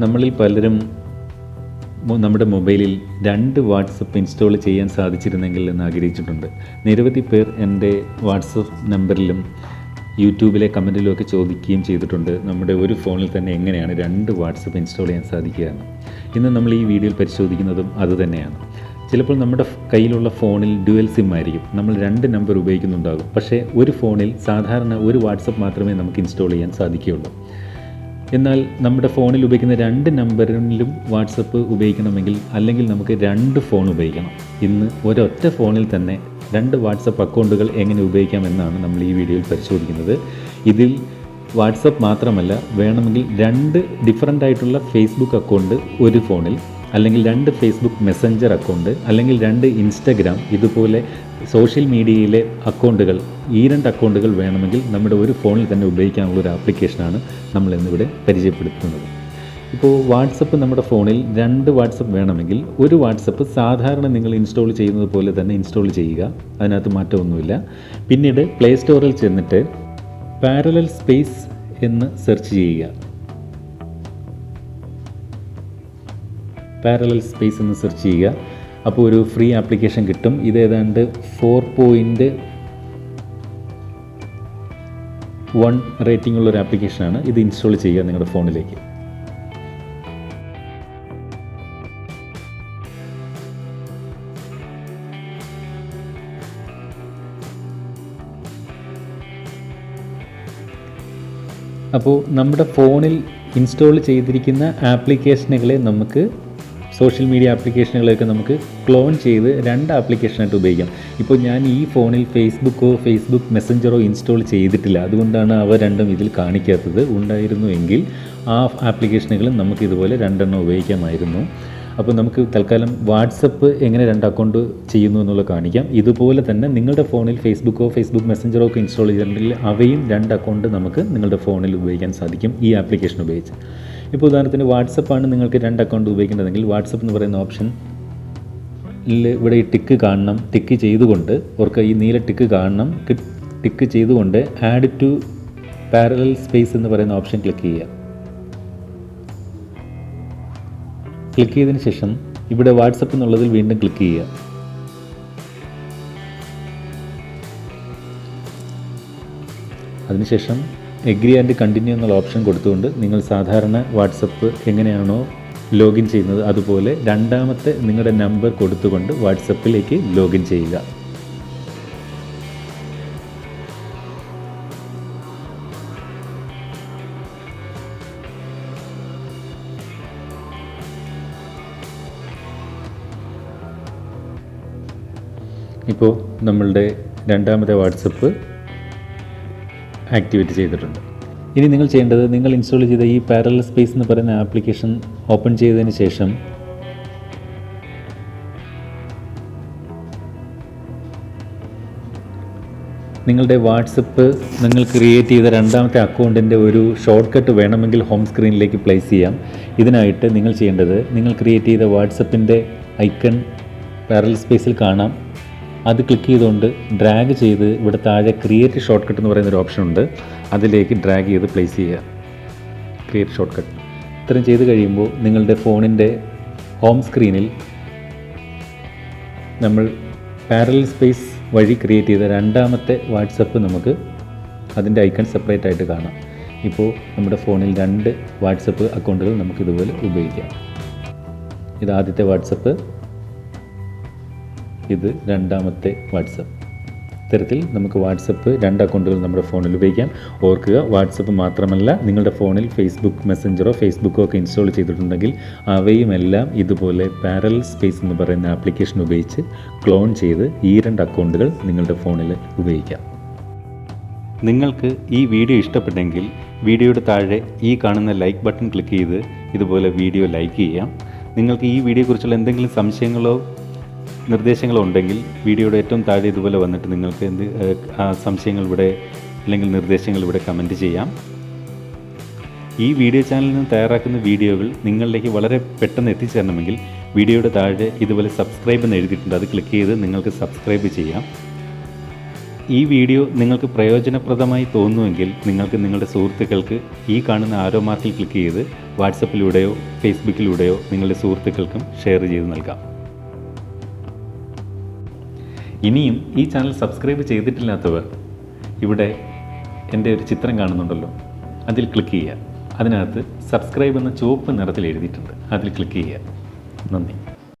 നമ്മളിൽ പലരും നമ്മുടെ മൊബൈലിൽ രണ്ട് വാട്സപ്പ് ഇൻസ്റ്റാൾ ചെയ്യാൻ സാധിച്ചിരുന്നെങ്കിൽ എന്ന് ആഗ്രഹിച്ചിട്ടുണ്ട്. നിരവധി പേർ എന്റെ വാട്സപ്പ് നമ്പറിലും യൂട്യൂബിലെ കമന്റിലും ഒക്കെ ചോദിക്കുകയും ചെയ്തിട്ടുണ്ട് നമ്മുടെ ഒരു ഫോണിൽ തന്നെ എങ്ങനെയാണ് രണ്ട് വാട്സപ്പ് ഇൻസ്റ്റാൾ ചെയ്യാൻ സാധിക്കുക എന്ന്. ഇന്ന് നമ്മൾ ഈ വീഡിയോയിൽ പരിശോധിക്കുന്നതും അതുതന്നെയാണ് ചിലപ്പോൾ നമ്മുടെ കയ്യിലുള്ള ഫോണിൽ ഡ്യുവൽ സിം ആയിരിക്കും. നമ്മൾ രണ്ട് നമ്പർ ഉപയോഗിക്കുന്നുണ്ടാകും. പക്ഷേ ഒരു ഫോണിൽ സാധാരണ ഒരു വാട്സപ്പ് മാത്രമേ നമുക്ക് ഇൻസ്റ്റാൾ ചെയ്യാൻ സാധിക്കുകയുള്ളൂ. എന്നാൽ നമ്മുടെ ഫോണിൽ ഉപയോഗിക്കുന്ന രണ്ട് നമ്പറിലും വാട്സപ്പ് ഉപയോഗിക്കണമെങ്കിൽ അല്ലെങ്കിൽ നമുക്ക് രണ്ട് ഫോൺ ഉപയോഗിക്കണം. ഇന്ന് ഒരൊറ്റ ഫോണിൽ തന്നെ രണ്ട് വാട്സപ്പ് അക്കൗണ്ടുകൾ എങ്ങനെ ഉപയോഗിക്കാമെന്നാണ് നമ്മൾ ഈ വീഡിയോയിൽ പരിശോധിക്കുന്നത്. ഇതിൽ വാട്സപ്പ് മാത്രമല്ല വേണമെങ്കിൽ രണ്ട് ഡിഫറന്റ് ആയിട്ടുള്ള ഫേസ്ബുക്ക് അക്കൗണ്ട് ഒരു ഫോണിൽ അല്ലെങ്കിൽ രണ്ട് ഫേസ്ബുക്ക് മെസ്സഞ്ചർ അക്കൗണ്ട് അല്ലെങ്കിൽ രണ്ട് ഇൻസ്റ്റഗ്രാം ഇതുപോലെ സോഷ്യൽ മീഡിയയിലെ അക്കൗണ്ടുകൾ ഈ രണ്ട് അക്കൗണ്ടുകൾ വേണമെങ്കിൽ നമ്മുടെ ഒരു ഫോണിൽ തന്നെ ഉപയോഗിക്കാനുള്ള ഒരു ആപ്ലിക്കേഷനാണ് നമ്മൾ ഇന്നിവിടെ പരിചയപ്പെടുത്തുന്നത്. ഇപ്പോൾ വാട്സപ്പ് നമ്മുടെ ഫോണിൽ രണ്ട് വാട്സപ്പ് വേണമെങ്കിൽ ഒരു വാട്സപ്പ് സാധാരണ നിങ്ങൾ ഇൻസ്റ്റാൾ ചെയ്യുന്നത് പോലെ തന്നെ ഇൻസ്റ്റാൾ ചെയ്യുക അതിനകത്ത് മാറ്റമൊന്നുമില്ല. പിന്നീട് പ്ലേ സ്റ്റോറിൽ ചെന്നിട്ട് പാരലൽ സ്പേസ് എന്ന് സെർച്ച് ചെയ്യുക. പാരലൽ സ്പേസ് എന്ന് സെർച്ച് ചെയ്യുക. അപ്പോൾ ഒരു ഫ്രീ ആപ്ലിക്കേഷൻ കിട്ടും. ഇത് ഏതാണ്ട് ഫോർ പോയിന്റ് വൺ റേറ്റിംഗ് ഉള്ള ഒരു ആപ്ലിക്കേഷനാണ് ഇത് ഇൻസ്റ്റാൾ ചെയ്യുക നിങ്ങളുടെ ഫോണിലേക്ക്. അപ്പോൾ നമ്മുടെ ഫോണിൽ ഇൻസ്റ്റാൾ ചെയ്തിരിക്കുന്ന ആപ്ലിക്കേഷനുകളെ നമുക്ക് സോഷ്യൽ മീഡിയ ആപ്ലിക്കേഷനുകളെയൊക്കെ നമുക്ക് ക്ലോൺ ചെയ്ത് രണ്ട് ആപ്ലിക്കേഷനായിട്ട് ഉപയോഗിക്കാം. ഇപ്പോൾ ഞാൻ ഈ ഫോണിൽ ഫേസ്ബുക്കോ ഫേസ്ബുക്ക് മെസ്സഞ്ചറോ ഇൻസ്റ്റാൾ ചെയ്തിട്ടില്ല. അതുകൊണ്ടാണ് അവ രണ്ടും ഇതിൽ കാണിക്കാത്തത്. ഉണ്ടായിരുന്നു എങ്കിൽ ആ ആപ്ലിക്കേഷനുകളും നമുക്ക് ഇതുപോലെ രണ്ടെണ്ണം ഉപയോഗിക്കാമായിരുന്നു. അപ്പോൾ നമുക്ക് തൽക്കാലം വാട്സപ്പ് എങ്ങനെ രണ്ട് അക്കൗണ്ട് ചെയ്യുന്നു എന്നുള്ളത് കാണിക്കാം. ഇതുപോലെ തന്നെ നിങ്ങളുടെ ഫോണിൽ ഫേസ്ബുക്കോ ഫേസ്ബുക്ക് മെസ്സഞ്ചറോ ഒക്കെ ഇൻസ്റ്റാൾ ചെയ്തിട്ടുണ്ടെങ്കിൽ അവയും രണ്ട് അക്കൗണ്ട് നമുക്ക് നിങ്ങളുടെ ഫോണിൽ ഉപയോഗിക്കാൻ സാധിക്കും ഈ ആപ്ലിക്കേഷൻ ഉപയോഗിച്ച്. ഇപ്പോൾ ഉദാഹരണത്തിന് വാട്സപ്പാണ് നിങ്ങൾക്ക് രണ്ട് അക്കൗണ്ട് ഉപയോഗിക്കേണ്ടതെങ്കിൽ വാട്സപ്പ് എന്ന് പറയുന്ന ഓപ്ഷൻ ഇവിടെ ഈ ടിക്ക് കാണണം. ടിക്ക് ചെയ്തുകൊണ്ട് ഓർക്ക് ഈ നീല ടിക്ക് കാണണം. ടിക്ക് ചെയ്തുകൊണ്ട് ആഡ് ടു പാരലൽ സ്പേസ് എന്ന് പറയുന്ന ഓപ്ഷൻ ക്ലിക്ക് ചെയ്യുക. ക്ലിക്ക് ചെയ്തതിന് ശേഷം ഇവിടെ വാട്സപ്പ് എന്നുള്ളതിൽ വീണ്ടും ക്ലിക്ക് ചെയ്യുക. അതിനുശേഷം എഗ്രി ആൻഡ് കണ്ടിന്യൂ എന്നുള്ള ഓപ്ഷൻ കൊടുത്തുകൊണ്ട് നിങ്ങൾ സാധാരണ വാട്സപ്പ് എങ്ങനെയാണോ ലോഗിൻ ചെയ്യുന്നത് അതുപോലെ രണ്ടാമത്തെ നിങ്ങളുടെ നമ്പർ കൊടുത്തുകൊണ്ട് വാട്സപ്പിലേക്ക് ലോഗിൻ ചെയ്യുക. ഇപ്പോൾ നമ്മളുടെ രണ്ടാമത്തെ വാട്സപ്പ് ആക്ടിവേറ്റ് ചെയ്തിട്ടുണ്ട്. ഇനി നിങ്ങൾ ചെയ്യേണ്ടത് നിങ്ങൾ ഇൻസ്റ്റാൾ ചെയ്ത ഈ പാരലൽ സ്പേസ് എന്ന് പറയുന്ന ആപ്ലിക്കേഷൻ ഓപ്പൺ ചെയ്തതിന് ശേഷം നിങ്ങളുടെ വാട്സപ്പ് നിങ്ങൾ ക്രിയേറ്റ് ചെയ്ത രണ്ടാമത്തെ അക്കൗണ്ടിന്റെ ഒരു ഷോർട്ട് കട്ട് വേണമെങ്കിൽ ഹോം സ്ക്രീനിലേക്ക് പ്ലേസ് ചെയ്യാം. ഇതിനായിട്ട് നിങ്ങൾ ചെയ്യേണ്ടത് നിങ്ങൾ ക്രിയേറ്റ് ചെയ്ത വാട്സപ്പിന്റെ ഐക്കൺ പാരൽ സ്പേസിൽ കാണാം. അത് ക്ലിക്ക് ചെയ്തുകൊണ്ട് ഡ്രാഗ് ചെയ്ത് ഇവിടെ താഴെ ക്രിയേറ്റ് ഷോർട്ട് കട്ട് എന്ന് പറയുന്ന ഒരു ഓപ്ഷൻ ഉണ്ട്. അതിലേക്ക് ഡ്രാഗ് ചെയ്ത് പ്ലേസ് ചെയ്യുക. ക്രിയേറ്റ് ഷോർട്ട് കട്ട് ഇത്രയും ചെയ്ത് കഴിയുമ്പോൾ നിങ്ങളുടെ ഫോണിന്റെ ഹോം സ്ക്രീനിൽ നമ്മൾ പാരലൽ സ്പേസ് വഴി ക്രിയേറ്റ് ചെയ്ത രണ്ടാമത്തെ വാട്സപ്പ് നമുക്ക് അതിന്റെ ഐക്കൺ സെപ്പറേറ്റ് ആയിട്ട് കാണാം. ഇപ്പോൾ നമ്മുടെ ഫോണിൽ രണ്ട് വാട്സപ്പ് അക്കൗണ്ടുകൾ നമുക്കിതുപോലെ ഉപയോഗിക്കാം. ഇത് ആദ്യത്തെ വാട്സപ്പ്. ഇത് രണ്ടാമത്തെ വാട്സപ്പ്. ഇത്തരത്തിൽ നമുക്ക് വാട്സപ്പ് രണ്ട് അക്കൗണ്ടുകൾ നമ്മുടെ ഫോണിൽ ഉപയോഗിക്കാം. ഓർക്കുക വാട്സപ്പ് മാത്രമല്ല നിങ്ങളുടെ ഫോണിൽ ഫേസ്ബുക്ക് മെസ്സഞ്ചറോ ഫേസ്ബുക്കോ ഒക്കെ ഇൻസ്റ്റാൾ ചെയ്തിട്ടുണ്ടെങ്കിൽ അവയുമെല്ലാം ഇതുപോലെ പാരൽ സ്പേസ് എന്ന് പറയുന്ന ആപ്ലിക്കേഷൻ ഉപയോഗിച്ച് ക്ലോൺ ചെയ്ത് ഈ രണ്ട് അക്കൗണ്ടുകൾ നിങ്ങളുടെ ഫോണിൽ ഉപയോഗിക്കാം. നിങ്ങൾക്ക് ഈ വീഡിയോ ഇഷ്ടപ്പെട്ടെങ്കിൽ വീഡിയോയുടെ താഴെ ഈ കാണുന്ന ലൈക്ക് ബട്ടൺ ക്ലിക്ക് ചെയ്ത് ഇതുപോലെ വീഡിയോ ലൈക്ക് ചെയ്യാം. നിങ്ങൾക്ക് ഈ വീഡിയോയെക്കുറിച്ചുള്ള എന്തെങ്കിലും സംശയങ്ങളോ നിർദ്ദേശങ്ങളോ ഉണ്ടെങ്കിൽ വീഡിയോയുടെ ഏറ്റവും താഴെ ഇതുപോലെ വന്നിട്ട് നിങ്ങൾക്ക് എന്ത് സംശയങ്ങൾ ഇവിടെ അല്ലെങ്കിൽ നിർദ്ദേശങ്ങൾ ഇവിടെ കമന്റ് ചെയ്യാം. ഈ വീഡിയോ ചാനലിൽ നിന്ന് തയ്യാറാക്കുന്ന വീഡിയോകൾ നിങ്ങളിലേക്ക് വളരെ പെട്ടെന്ന് എത്തിച്ചേരണമെങ്കിൽ വീഡിയോയുടെ താഴെ ഇതുപോലെ സബ്സ്ക്രൈബ് എന്ന് എഴുതിയിട്ടുണ്ട്. അത് ക്ലിക്ക് ചെയ്ത് നിങ്ങൾക്ക് സബ്സ്ക്രൈബ് ചെയ്യാം. ഈ വീഡിയോ നിങ്ങൾക്ക് പ്രയോജനപ്രദമായി തോന്നുമെങ്കിൽ നിങ്ങൾക്ക് നിങ്ങളുടെ സുഹൃത്തുക്കൾക്ക് ഈ കാണുന്ന ആരോ മാർക്കിൽ ക്ലിക്ക് ചെയ്ത് വാട്സപ്പിലൂടെയോ ഫേസ്ബുക്കിലൂടെയോ നിങ്ങളുടെ സുഹൃത്തുക്കൾക്കും ഷെയർ ചെയ്ത് നൽകാം. ഇനിയും ഈ ചാനൽ സബ്സ്ക്രൈബ് ചെയ്തിട്ടില്ലാത്തവർ ഇവിടെ എന്റെ ഒരു ചിത്രം കാണുന്നുണ്ടല്ലോ. അതിൽ ക്ലിക്ക് ചെയ്യുക. അതിനകത്ത് സബ്സ്ക്രൈബ് എന്ന ചുവപ്പ് നിറത്തിൽ എഴുതിയിട്ടുണ്ട്. അതിൽ ക്ലിക്ക് ചെയ്യുക. നന്ദി.